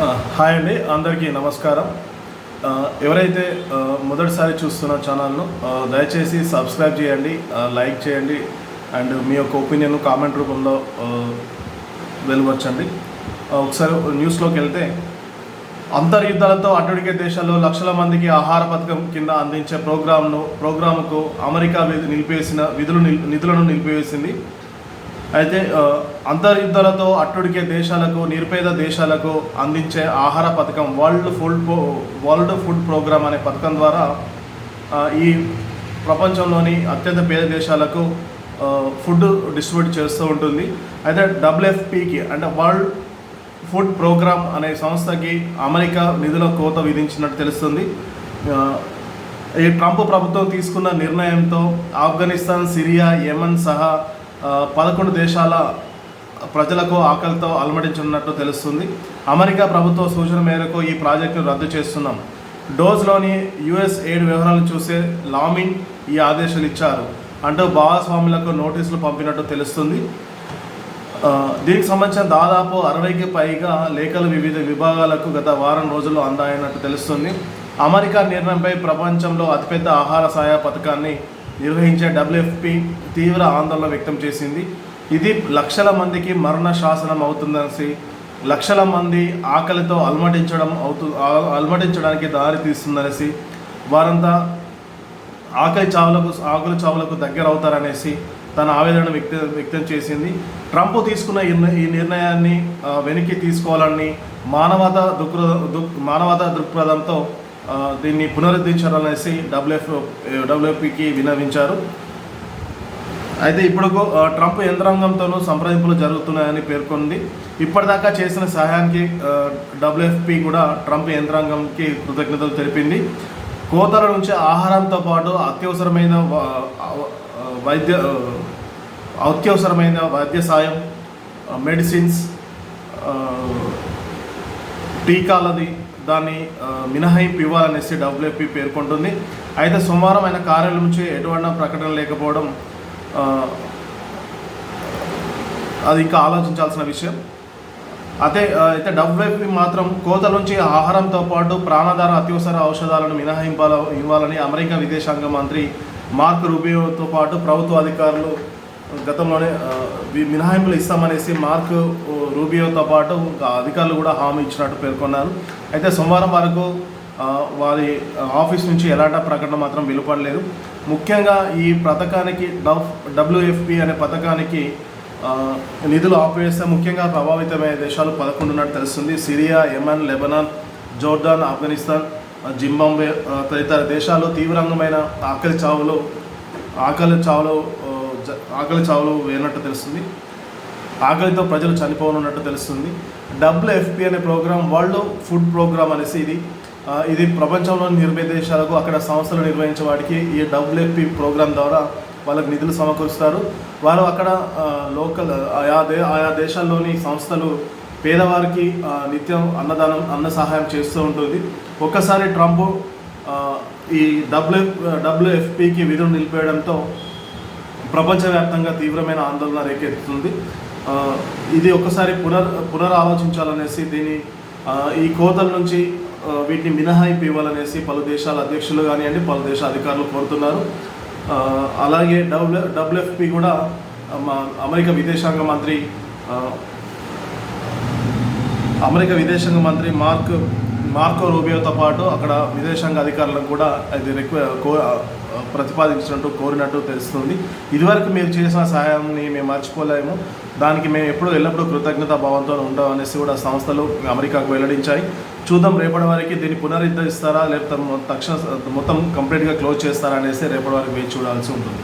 Hi అండి అందరికీ నమస్కారం. ఎవరైతే మొదటిసారి చూస్తున్న ఛానల్ను దయచేసి సబ్స్క్రైబ్ చేయండి లైక్ చేయండి అండ్ మీ యొక్క ఒపీనియన్ కామెంట్ రూపంలో వెలువచ్చండి ఒకసారి న్యూస్లోకి వెళ్తే అంతర్యుద్ధాలతో అటుడికే దేశాల్లో లక్షల మందికి ఆహార పథకం కింద అందించే ప్రోగ్రామ్ను ప్రోగ్రామ్కు అమెరికా నిలిపేసిన విధులు నిధులను నిలిపివేసింది అయితే అంతర్యుద్ధాలతో అట్టుడికే దేశాలకు నిరుపేద దేశాలకు అందించే ఆహార పథకం world food pro world food programme అనే పథకం ద్వారా ఈ ప్రపంచంలోని అత్యంత పేద దేశాలకు ఫుడ్ డిస్ట్రిబ్యూట్ చేస్తూ ఉంటుంది. అయితే డబ్ల్యూఎఫ్పికి అంటే వరల్డ్ ఫుడ్ ప్రోగ్రామ్ అనే సంస్థకి అమెరికా నిధుల కోత విధించినట్టు తెలుస్తుంది. ఈ ట్రంప్ ప్రభుత్వం తీసుకున్న నిర్ణయంతో ఆఫ్ఘనిస్తాన్ సిరియా యెమన్ సహా పదకొండు దేశాల ప్రజలకు ఆకలితో అలమటించనున్నట్టు తెలుస్తుంది. అమెరికా ప్రభుత్వ సూచన మేరకు ఈ ప్రాజెక్టును రద్దు చేస్తున్నాం. డోజ్లోని యుఎస్ ఎయిడ్ వివరాలను చూసే లామిన్ ఈ ఆదేశాలు ఇచ్చారు. అంటూ భాగస్వాములకు నోటీసులు పంపినట్టు తెలుస్తుంది. దీనికి సంబంధించిన దాదాపు అరవైకి పైగా లేఖలు వివిధ విభాగాలకు గత వారం రోజుల్లో అందాయన్నట్టు తెలుస్తుంది. అమెరికా నిర్ణయంపై ప్రపంచంలో అతిపెద్ద ఆహార సహాయ పథకాన్ని నిర్వహించే డబ్ల్యూఎఫ్పి తీవ్ర ఆందోళన వ్యక్తం చేసింది. ఇది లక్షల మందికి మరణ శాసనం అవుతుందనేసి లక్షల మంది ఆకలితో అలమటించడం అవుతు అలమటించడానికి దారి తీస్తుందనేసి వారంతా ఆకలి చావులకు ఆకలి చావులకు దగ్గర అవుతారనేసి తన ఆవేదన వ్యక్త వ్యక్తం చేసింది. ట్రంప్ తీసుకున్న ఈ నిర్ణయాన్ని వెనక్కి తీసుకోవాలని మానవత దృక్పథ దుక్ మానవత దృక్పథంతో దీన్ని పునరుద్ధరించాలనేసి డబ్ల్యూఎఫ్ డబ్ల్యూఎఫ్పికి విన్నవించారు. అయితే ఇప్పుడు ట్రంప్ యంత్రాంగంతోనూ సంప్రదింపులు జరుగుతున్నాయని పేర్కొంది. ఇప్పటిదాకా చేసిన సహాయానికి డబ్ల్యూఎఫ్పి కూడా ట్రంప్ యంత్రాంగంకి కృతజ్ఞతలు తెలిపింది. కోతల నుంచి ఆహారంతో పాటు అత్యవసరమైన వైద్య అత్యవసరమైన వైద్య సాయం మెడిసిన్స్ టీకాలది దాన్ని మినహాయింపు ఇవ్వాలనేసి డబ్ల్యూఎఫ్పి పేర్కొంటుంది. అయితే సోమవారం ఆయన కార్యాలయం నుంచి ఎటువంటి ప్రకటన లేకపోవడం అది ఇంకా ఆలోచించాల్సిన విషయం. అదే అయితే డబ్ల్యూఎఫ్పి మాత్రం కోత నుంచి ఆహారంతో పాటు ప్రాణాధార అత్యవసర ఔషధాలను మినహాయింపాల ఇవ్వాలని అమెరికా విదేశాంగ మంత్రి మార్క్ రూబియోతో పాటు ప్రభుత్వ అధికారులు గతంలోనే మినహాయింపులు ఇస్తామనేసి మార్క్ రూబియోతో పాటు ఇంకా అధికారులు కూడా హామీ ఇచ్చినట్టు పేర్కొన్నారు. అయితే సోమవారం వరకు వారి ఆఫీస్ నుంచి ఎలాంటి ప్రకటన మాత్రం వెలుపడలేదు. ముఖ్యంగా ఈ పథకానికి డఫ్ డబ్ల్యూఎఫ్పి అనే పథకానికి నిధులు ఆపివేస్తే ముఖ్యంగా ప్రభావితమయ్యే దేశాలు పదకొండు ఉన్నట్టు తెలుస్తుంది. Syria Yemen Lebanon Jordan Afghanistan Zimbabwe తదితర దేశాలు తీవ్రంగమైన ఆకలి చావులు ఆకలి చావులు ఆకలి చావులు వేయనట్టు తెలుస్తుంది. ఆకలితో ప్రజలు చనిపోనున్నట్టు తెలుస్తుంది. డబ్ల్యూఎఫ్పి అనే ప్రోగ్రాం వరల్డ్ ఫుడ్ ప్రోగ్రామ్ అనేసి ఇది ఇది ప్రపంచంలోని నిర్భయ దేశాలకు అక్కడ సంస్థలు నిర్వహించే వాటికి ఈ డబ్ల్యూఎఫ్పి ప్రోగ్రాం ద్వారా వాళ్ళకి నిధులు సమకూరుస్తారు. వారు అక్కడ లోకల్ ఆయా దే ఆయా దేశాల్లోని సంస్థలు పేదవారికి నిత్యం అన్నదానం అన్న సహాయం చేస్తూ ఉంటుంది. ఒక్కసారి ట్రంప్ ఈ డబ్ల్యూ డబ్ల్యూఎఫ్పికి విధులు నిలిపేయడంతో ప్రపంచవ్యాప్తంగా తీవ్రమైన ఆందోళన రేకెత్తుతుంది. ఇది ఒకసారి పునర్ పునరాలోచించాలనేసి దీని ఈ కోతల నుంచి వీటిని మినహాయింపు ఇవ్వాలనేసి పలు దేశాల అధ్యక్షులు కానివ్వండి పలు దేశ అధికారులు కోరుతున్నారు. అలాగే డబ్ల్యూ డబ్ల్యూఎఫ్పి కూడా మా అమెరికా విదేశాంగ మంత్రి అమెరికా విదేశాంగ మంత్రి మార్క్ మార్కో రూబియోతో పాటు అక్కడ విదేశాంగ అధికారులకు కూడా అది రిక్వె కో ప్రతిపాదించినట్టు కోరినట్టు తెలుస్తుంది. ఇదివరకు మీరు చేసిన సహాయాన్ని మేము మర్చిపోలేము. దానికి మేము ఎప్పుడూ ఎల్లప్పుడూ కృతజ్ఞతా భావంతో ఉంటాం అనేసి కూడా సంస్థలు అమెరికాకు వెల్లడించాయి. చూద్దాం రేపటి వరకు దీన్ని పునరుద్ధరిస్తారా లేకపోతే తక్షణ మొత్తం కంప్లీట్గా క్లోజ్ చేస్తారా అనేసి రేపటి వరకు వేచి చూడాల్సి ఉంటుంది.